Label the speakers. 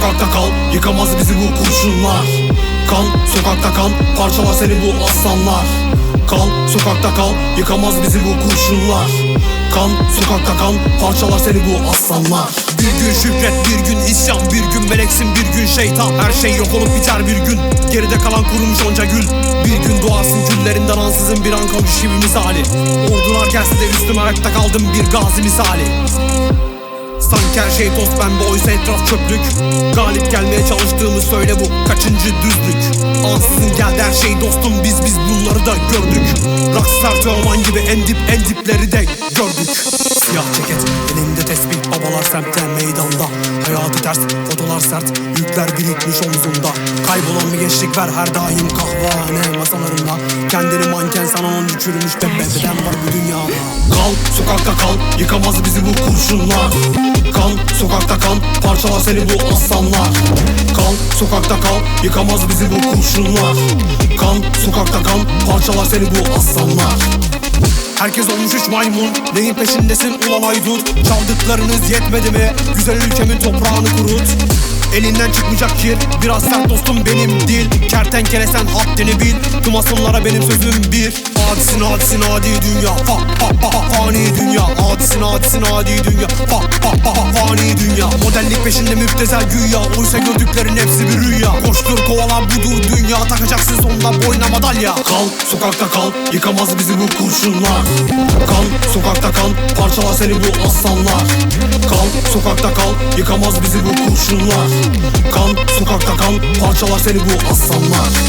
Speaker 1: kal Yıkamaz bizi bu kurşunlar. Kan sokakta kan Parçalar seni bu aslanlar. Kal sokakta kal Yıkamaz bizi bu kurşunlar. Kan sokakta kan Parçalar seni bu aslanlar. Bir gün şükret bir gün isyan Bir gün meleksin bir gün şeytan. Her şey yok olup biter bir gün. Geride kalan kurumuş onca gül. Bir gün doğarsın küllerinden ansızın bir an kavuş gibi misali. Ordular gelse de üstüm ayakta kaldım bir gazi misali Sanki her şey toz pembe oysa etraf çöplük. Galip gelmeye çalıştığımı söyle bu kaçıncı düzlük? Ansızın geldi her şey dostum biz biz bunları da gördük. Rockstar Teoman gibi en dip en dipleri de gördük. Siyah ceket elinde tesbih babalar semtte meydanda. Hayatı ters fotolar sert. Yükler birikmiş omzunda Kaybolan bir gençlik ver her daim kahvehane masalarında. Kendini manken sanan çürümüş bebe beden var bu dünyada. Kal sokakta kal yıkamaz bizi bu kurşunlar. Kan sokakta kan parçalar seni bu aslanlar. Kan sokakta kal yıkamaz bizi bu kurşunlar. Kan sokakta kan parçalar seni bu aslanlar Herkes olmuş üç maymun. Neyin peşindesin ulan Aydut Çaldıklarınız yetmedi mi? Güzel ülkemin toprağını kurut. Elinden çıkmayacak kir Biraz sert dostum benim değil. Kertenkele sen haddini bil. Tüm benim sözüm bir. Adisin adisin adi dünya. Fa fa fa fa fani dünya. Adisin adisin adi dünya. Fa fa fa fa fani dünya. Modellik peşinde müptezel güya. Oysa gördüklerin hepsi bir rüya. Koştur kovala budur dünya Takacaksın sonunda boyna madalya. Kal sokakta kal Yıkamaz bizi bu kurşunlar. Kan sokakta kan Parçalar seni bu aslanlar. Kal sokakta kal Yıkamaz bizi bu kurşunlar. Kan sokakta kan Parçalar seni bu aslanlar